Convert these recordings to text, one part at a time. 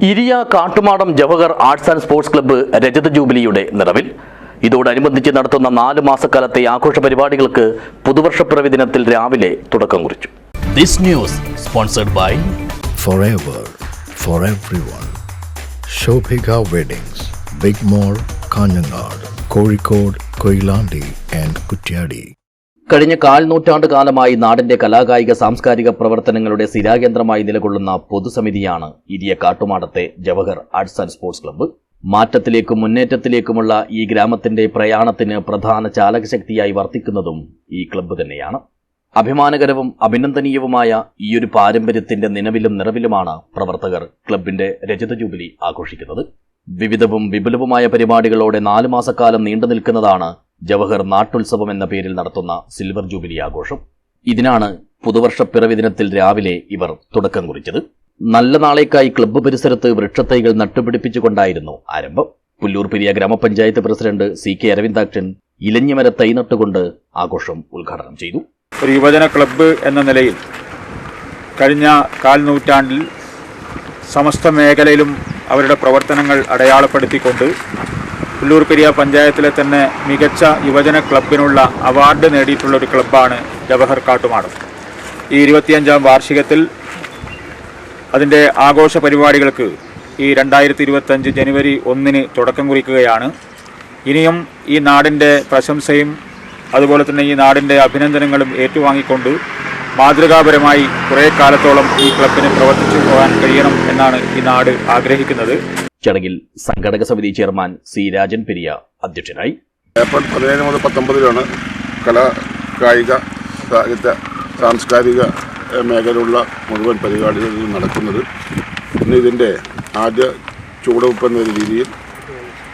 Iriya Kattumadam Jawahar arts and sports club രജത ജൂബിലിയുടെ നിറവിൽ. ഇതോടനുബന്ധിച്ച് നടത്തുന്ന നാല് മാസക്കാലത്തെ ആഘോഷ പരിപാടികൾക്ക് പുതുവർഷപ്പിറവി ദിനത്തിൽ രാവിലെ തുടക്കം കുറിച്ചു. This news sponsored by Kozhikode, Koilandi and Kutyadi. കഴിഞ്ഞ കാൽ നൂറ്റാണ്ട് കാലമായി നാടിന്റെ കലാകായിക സാംസ്കാരിക പ്രവർത്തനങ്ങളുടെ സ്ഥിരാകേന്ദ്രമായി നിലകൊള്ളുന്ന പൊതുസമിതിയാണ് Iriya കാട്ടുമാടത്തെ Jawahar arts and sports club. മാറ്റത്തിലേക്കും മുന്നേറ്റത്തിലേക്കുമുള്ള ഈ ഗ്രാമത്തിന്റെ പ്രയാണത്തിന് പ്രധാന ചാലകശക്തിയായി വർത്തിക്കുന്നതും ഈ ക്ലബ്ബ് തന്നെയാണ്. അഭിമാനകരവും അഭിനന്ദനീയവുമായ ഈയൊരു പാരമ്പര്യത്തിന്റെ നിലവിലും നിറവിലുമാണ് പ്രവർത്തകർ ക്ലബിന്റെ രജത ജൂബിലി ആഘോഷിക്കുന്നത്. വിവിധവും വിപുലവുമായ പരിപാടികളോടെ നാലു മാസക്കാലം നീണ്ടു നിൽക്കുന്നതാണ് ജവഹർ നാട്ടുത്സവം എന്ന പേരിൽ നടത്തുന്ന സിൽവർ ജൂബിലി ആഘോഷം. ഇതിനാണ് പുതുവർഷ പിറവി ദിനത്തിൽ രാവിലെ ഇവർ തുടക്കം കുറിച്ചത്. നല്ല നാളേക്കായി ക്ലബ്ബ് പരിസരത്ത് വൃക്ഷത്തൈകൾ നട്ടുപിടിപ്പിച്ചുകൊണ്ടായിരുന്നു ആരംഭം. പുല്ലൂർ പെരിയ ഗ്രാമപഞ്ചായത്ത് പ്രസിഡന്റ് സി കെ അരവിന്ദാക്ഷൻ ഇലഞ്ഞിമര തൈ നട്ടുകൊണ്ട് ആഘോഷം ഉദ്ഘാടനം ചെയ്തു. ഒരു യുവജന ക്ലബ്ബ് എന്ന നിലയിൽ കഴിഞ്ഞ കാൽനൂറ്റാണ്ടിൽ സമസ്ത മേഖലയിലും അവരുടെ പ്രവർത്തനങ്ങൾ അടയാളപ്പെടുത്തിക്കൊണ്ട് പുല്ലൂർ പെരിയ പഞ്ചായത്തിലെ തന്നെ മികച്ച യുവജന ക്ലബിനുള്ള അവാർഡ് നേടിയിട്ടുള്ള ഒരു ക്ലബ്ബാണ് ജവഹർ കാട്ടുമാടം. ഈ ഇരുപത്തിയഞ്ചാം വാർഷികത്തിൽ അതിന്റെ ആഘോഷ പരിപാടികൾക്ക് ഈ രണ്ടായിരത്തി ഇരുപത്തഞ്ച് ജനുവരി ഒന്നിന് തുടക്കം കുറിക്കുകയാണ്. ഇനിയും ഈ നാടിന്റെ പ്രശംസയും അതുപോലെ തന്നെ ഈ നാടിന്റെ അഭിനന്ദനങ്ങളും ഏറ്റുവാങ്ങിക്കൊണ്ട് മാതൃകാപരമായി കുറേ കാലത്തോളം ഈ ക്ലബിന് പ്രവർത്തിച്ചു പോകാൻ കഴിയണം എന്നാണ് ഈ നാട് ആഗ്രഹിക്കുന്നത്. ചടങ്ങിൽ സംഘടക സമിതി ചെയർമാൻ സി രാജൻ പെരിയ അധ്യക്ഷനായി. ഏപ്രിൽ പതിനേഴ് മുതൽ പത്തൊമ്പതിലാണ് കലാ കായിക സാഹിത്യ സാംസ്കാരിക മേഖലയുള്ള മുഴുവൻ പരിപാടികളും നടക്കുന്നത്. ഇന്ന് ഇതിന്റെ ആദ്യ ചുവടുവെപ്പ് എന്ന രീതിയിൽ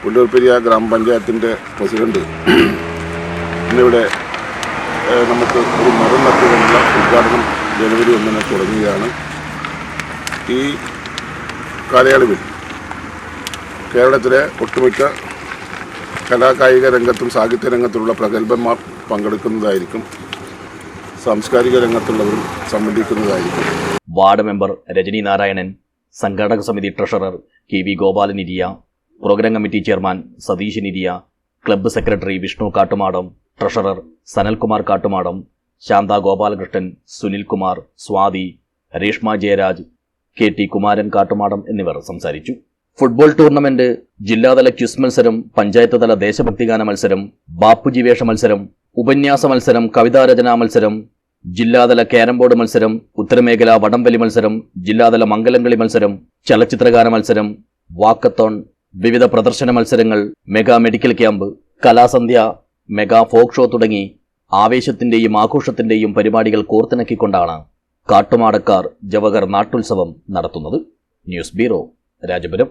പുല്ലൂർപ്പെരിയ ഗ്രാമപഞ്ചായത്തിന്റെ പ്രസിഡന്റ് ഇന്നിവിടെ നമുക്ക് ഒരു മരം നട്ടുകൊണ്ടുള്ള ഉദ്ഘാടനം ജനുവരി ഒന്നിന് തുടങ്ങുകയാണ്. ഈ കാലയളവിൽ കേരളത്തിലെ ഒട്ടുമിക്ക കലാകായിക രംഗത്തും സാഹിത്യ രംഗത്തുള്ള പ്രഗത്ഭന്മാർ പങ്കെടുക്കുന്നതായിരിക്കും. സാംസ്കാരിക രംഗത്തുള്ളവരും സംബന്ധിക്കുന്നതായിരിക്കും. വാർഡ് മെമ്പർ രജനി നാരായണൻ സംഘാടക സമിതി treasurer K V Gopalan Iriya programme committee chairman Satheesh നിരിയ club secretary Vishnu Kattumadam treasurer Sanalkumar Kattumadam Shantha Gopalakrishnan Sunilkumar Swathi Reshma Jayaraj K T Kumaran Kattumadam എന്നിവർ സംസാരിച്ചു. ഫുട്ബോൾ ടൂർണമെന്റ് ജില്ലാതല ക്യുസ് മത്സരം പഞ്ചായത്ത് തല ദേശഭക്തിഗാന മത്സരം ബാപ്പുജി വേഷ മത്സരം ഉപന്യാസ മത്സരം കവിതാരചനാ മത്സരം ജില്ലാതല ക്യാരം ബോർഡ് മത്സരം ഉത്തരമേഖല വടംവലി മത്സരം ജില്ലാതല മംഗലംകളി മത്സരം ചലച്ചിത്രഗാന മത്സരം വാക്കത്തോൺ വിവിധ പ്രദർശന മത്സരങ്ങൾ മെഗാ മെഡിക്കൽ ക്യാമ്പ് കലാസന്ധ്യ മെഗാ ഫോക്ക് ഷോ തുടങ്ങി ആവേശത്തിന്റെയും ആഘോഷത്തിന്റെയും പരിപാടികൾ കോർത്തിണക്കിക്കൊണ്ടാണ് കാട്ടുമാടക്കാർ ജവഹർ നാട്ടുത്സവം നടത്തുന്നത്. News bureau Rajapuram.